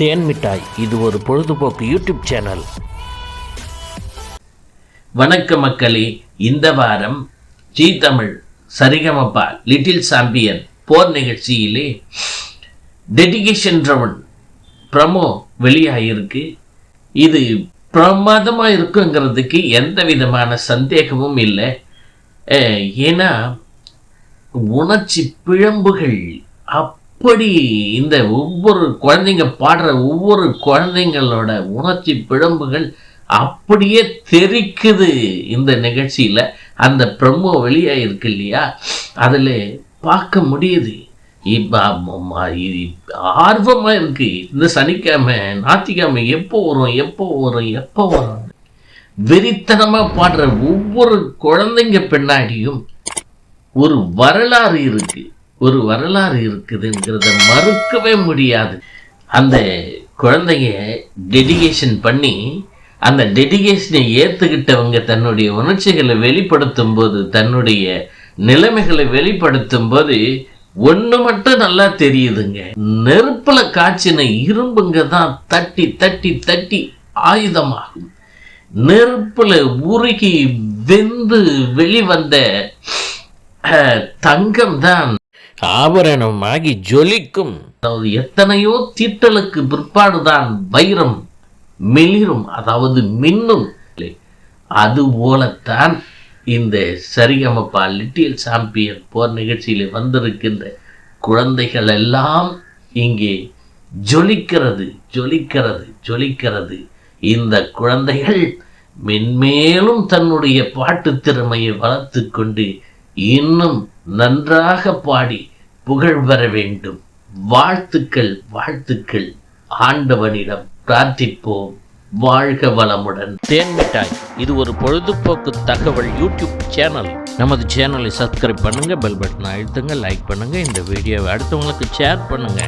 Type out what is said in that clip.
தேன் மிட்டாய். இது ஒரு பொழுதுபோக்கு யூடியூப் சேனல். வணக்க மக்களே இந்த வாரம் Zee Tamil Saregamapa little champion போர் நிகழ்ச்சியிலே டெடிகேஷன் ரவுண்ட் ப்ரமோ வெளியாகிருக்கு இது பிரமாதமாக இருக்குங்கிறதுக்கு எந்த விதமான சந்தேகமும் இல்லை. ஏன்னா உணர்ச்சி பிழம்புகள் அப்படி இந்த ஒவ்வொரு குழந்தைங்க பாடுற ஒவ்வொரு குழந்தைங்களோட உணர்ச்சி பிழம்புகள் அப்படியே தெரிக்குது இந்த நிகழ்ச்சியில். அந்த பிரம்மோ வெளியாக இருக்கு இல்லையா? அதில் பார்க்க முடியுது. இப்போ ஆர்வமாக இருக்கு. இந்த சனிக்கிழமை ஞாயிற்றுக்கிழமை எப்போ வரும் எப்போ வரும் எப்போ வரும்? வெறித்தனமாக பாடுற ஒவ்வொரு குழந்தைங்க பின்னாடியும் ஒரு வரலாறு இருக்குது ஒரு வரலாறு இருக்குதுங்கிறத மறுக்கவே முடியாது. அந்த குழந்தைய டெடிகேஷன் பண்ணி அந்த டெடிகேஷனை ஏற்றுக்கிட்டவங்க தன்னுடைய உணர்ச்சிகளை வெளிப்படுத்தும் போது தன்னுடைய நிலைமைகளை வெளிப்படுத்தும் போது ஒன்று மட்டும் நல்லா தெரியுதுங்க. நெருப்பில் காய்ச்சின இரும்புங்க தான் தட்டி தட்டி தட்டி ஆயுதமாகும். நெருப்பில் உருகி வெந்து வெளிவந்த தங்கம் தான் ஆபரணமாகி ஜொலிக்கும். அதாவது எத்தனையோ தீட்டலுக்கு பிற்பாடுதான் வைரம் மெளிரும் அதாவது மின்னும். அது போலத்தான் இந்த சரிகமப்பா லிட்டில் சாம்பியன் போர் நிகழ்ச்சியில் வந்திருக்கின்ற குழந்தைகள் எல்லாம் இங்கே ஜொலிக்கிறது ஜொலிக்கிறது ஜொலிக்கிறது. இந்த குழந்தைகள் மென்மேலும் தன்னுடைய பாட்டு திறமையை வளர்த்து கொண்டு இன்னும் நன்றாக பாடி புகழ் பெற வேண்டும். வாழ்த்துக்கள் வாழ்த்துக்கள். ஆண்டவனிடம் பிரார்த்திப்போம். வாழ்க வளமுடன். தேன் மிட்டாய். இது ஒரு பொழுதுபோக்கு தகவல் யூடியூப் சேனல். நமது சேனலை சப்ஸ்கிரைப் பண்ணுங்க பெல் பட்டனை அழுத்துங்க லைக் பண்ணுங்க. இந்த வீடியோவை அடுத்தவங்களுக்கு ஷேர் பண்ணுங்க.